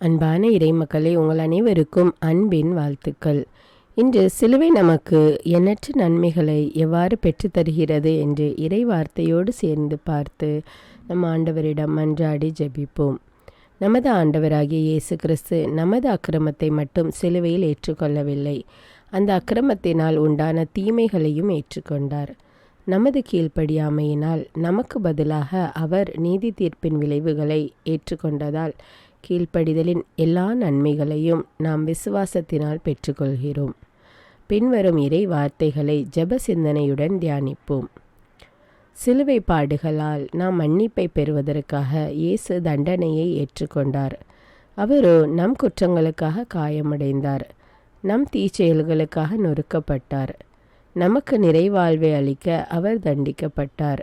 அன்பான இறைமக்களே உங்கள் அனைவருக்கும் அன்பின் வாழ்த்துக்கள். இன்று சிலுவை நமக்கு எண்ணற்ற நன்மைகளை எவ்வாறு பெற்றுத்தருகிறது என்று இறை வார்த்தையோடு சேர்ந்து பார்த்து நம் ஆண்டவரிடம் மன்றாடி ஜெபிப்போம். நமது ஆண்டவராகிய இயேசு கிறிஸ்து நமது அக்கிரமத்தை மட்டும் சிலுவையில் ஏற்றுக்கொள்ளவில்லை. அந்த அக்கிரமத்தினால் உண்டான தீமைகளையும் ஏற்றுக்கொண்டார். நமது கீழ்ப்படியாமையினால் நமக்கு பதிலாக அவர் நீதி தீர்ப்பின் விளைவுகளை ஏற்றுக்கொண்டதால் கீழ்ப்படிதலின் எல்லா நன்மைகளையும் நாம் விசுவாசத்தினால் பெற்றுக்கொள்கிறோம். பின்வரும் இறை வார்த்தைகளை ஜெப சிந்தனையுடன் தியானிப்போம். சிலுவை பாடுகளால் நாம் மன்னிப்பை பெறுவதற்காக இயேசு தண்டனையை ஏற்றுக்கொண்டார். அவரோ நம் குற்றங்களுக்காக காயமடைந்தார். நம் தீச்செயல்களுக்காக நொறுக்கப்பட்டார். நமக்கு நிறைவாழ்வை அளிக்க அவர் தண்டிக்கப்பட்டார்.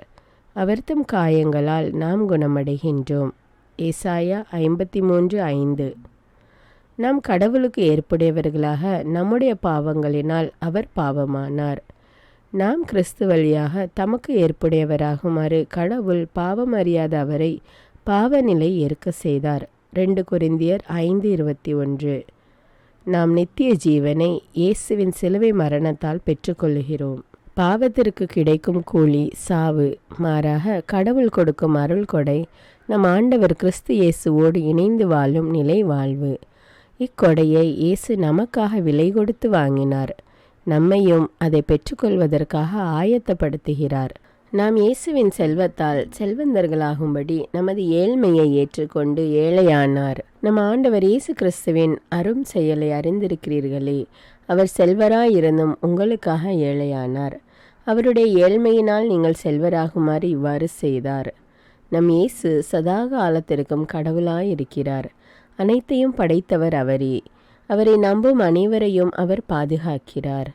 அவர் தம் காயங்களால் நாம் குணமடைகின்றோம். ஏசாயா ஐம்பத்தி மூன்று ஐந்து. நாம் கடவுளுக்கு ஏற்புடையவர்களாக நம்முடைய பாவங்களினால் அவர் பாவமானார். நாம் கிறிஸ்து வழியாக தமக்கு ஏற்புடையவராகுமாறு கடவுள் பாவம் அறியாத அவரை பாவநிலை ஏற்க செய்தார். ரெண்டு குருந்தியர் ஐந்து இருபத்தி ஒன்று. நாம் நித்திய ஜீவனை இயேசுவின் சிலுவை மரணத்தால் பெற்றுக்கொள்கிறோம் பாவத்திற்கு கிடைக்கும் கூலி சாவு மாறாக கடவுள் கொடுக்கும் அருள் கொடை. நம் ஆண்டவர் கிறிஸ்து இயேசுவோடு இணைந்து வாழும் நிலை வாழ்வு. இக்கொடையை இயேசு நமக்காக விலை கொடுத்து வாங்கினார். நம்மையும் அதை பெற்றுக்கொள்வதற்காக ஆயத்தப்படுத்துகிறார். நாம் இயேசுவின் செல்வத்தால் செல்வந்தர்களாகும்படி நமது ஏழ்மையை ஏற்றுக்கொண்டு ஏழையானார். நம் ஆண்டவர் இயேசு கிறிஸ்துவின் அரும் செயலை அறிந்திருக்கிறீர்களே. அவர் செல்வராயிருந்தும் உங்களுக்காக ஏழையானார். அவருடைய ஏழ்மையினால் நீங்கள் செல்வராகுமாறு இவ்வாறு செய்தார். நம் இயேசு சதா காலத்திற்கும் கடவுளாயிருக்கிறார். அனைத்தையும் படைத்தவர் அவரே. அவரை நம்பும் அனைவரையும் அவர் பாதுகாக்கிறார்.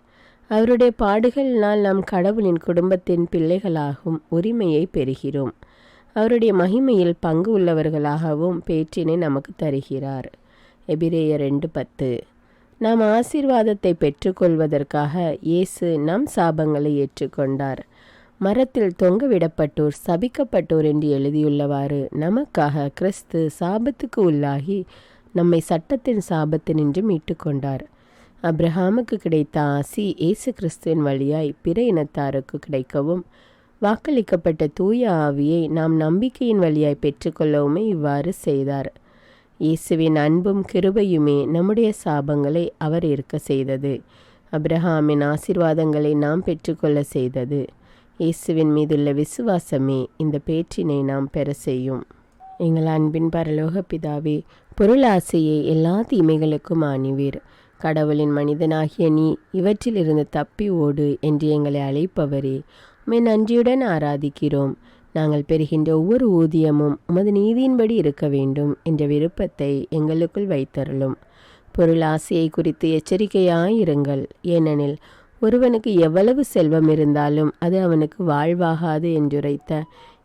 அவருடைய பாடுகளினால் நாம் கடவுளின் குடும்பத்தின் பிள்ளைகளாகும் உரிமையை பெறுகிறோம். அவருடைய மகிமையில் பங்கு உள்ளவர்களாகவும் பேற்றினை நமக்கு தருகிறார். எபிரேய ரெண்டு பத்து. நாம் ஆசீர்வாதத்தை பெற்றுக்கொள்வதற்காக இயேசு நம் சாபங்களை ஏற்றுக்கொண்டார். மரத்தில் தொங்கவிடப்பட்டோர் சபிக்கப்பட்டோர் என்று எழுதியுள்ளவாறு நமக்காக கிறிஸ்து சாபத்துக்கு உள்ளாகி நம்மை சட்டத்தின் சாபத்தினின்று மீட்டுக்கொண்டார். அப்ரஹாமுக்கு கிடைத்த ஆசி இயேசு கிறிஸ்துவின் வழியாய் பிற இனத்தாருக்கு கிடைக்கவும் வாக்களிக்கப்பட்ட தூய ஆவியை நாம் நம்பிக்கையின் வழியாய் பெற்றுக்கொள்ளவுமே இவ்வாறு செய்தார். இயேசுவின் அன்பும் கிருபையுமே நம்முடைய சாபங்களை அவர் இருக்க செய்தது. அப்ரஹாமின் ஆசிர்வாதங்களை நாம் பெற்றுக்கொள்ள செய்தது. இயேசுவின் மீதுள்ள விசுவாசமே இந்த பேற்றினை நாம் பெற செய்யும். எங்கள் அன்பின் பரலோக பிதாவே பொருளாசையை எல்லா தீமைகளுக்கும் ஆணிவீர். கடவுளின் மனிதனாகிய நீ இவற்றிலிருந்து தப்பி ஓடு என்று எங்களை அழைப்பவரே. உம்மை நன்றியுடன் ஆராதிக்கிறோம். நாங்கள் பெறுகின்ற ஒவ்வொரு ஊதியமும் உமது நீதியின்படி இருக்க வேண்டும் என்ற விருப்பத்தை எங்களுக்குள் வைத்தருளும். பொருள் ஆசையை குறித்து எச்சரிக்கையாயிருங்கள். ஏனெனில் ஒருவனுக்கு எவ்வளவு செல்வம் இருந்தாலும் அது அவனுக்கு வாழ்வாகாது என்றுரைத்த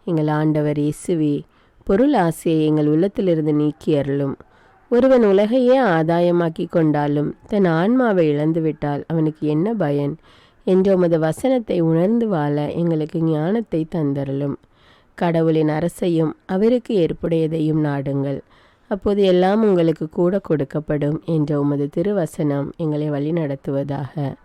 எங்கள் ஆண்டவர் இசுவி பொருள் ஆசையை எங்கள் உள்ளத்திலிருந்து நீக்கி அருளும் ஒருவன் உலகையே ஆதாயமாக்கி கொண்டாலும் தன் ஆன்மாவை இழந்துவிட்டால் அவனுக்கு என்ன பயன்? என்ற உமது வசனத்தை உணர்ந்து வாழ எங்களுக்கு ஞானத்தை தந்தருளும். கடவுளின் அரசையும் அவருக்கு ஏற்புடையதையும் நாடுங்கள். அப்போது எல்லாம் உங்களுக்கு கூட கொடுக்கப்படும் என்ற உமது திருவசனம் எங்களை வழிநடத்துவதாக.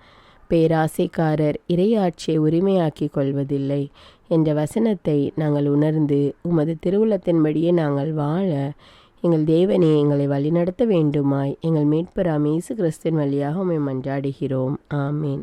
பேராசைக்காரர் இறையாட்சியை உரிமையாக்கி கொள்வதில்லை என்ற வசனத்தை நாங்கள் உணர்ந்து உமது திருவுளத்தின்படியே நாங்கள் வாழ எங்கள் தேவனே எங்களை வழிநடத்த வேண்டுமாய் எங்கள் மீட்பராம் இயேசு கிறிஸ்தின் வழியாக உண்மை மன்றாடுகிறோம். ஆமீன்.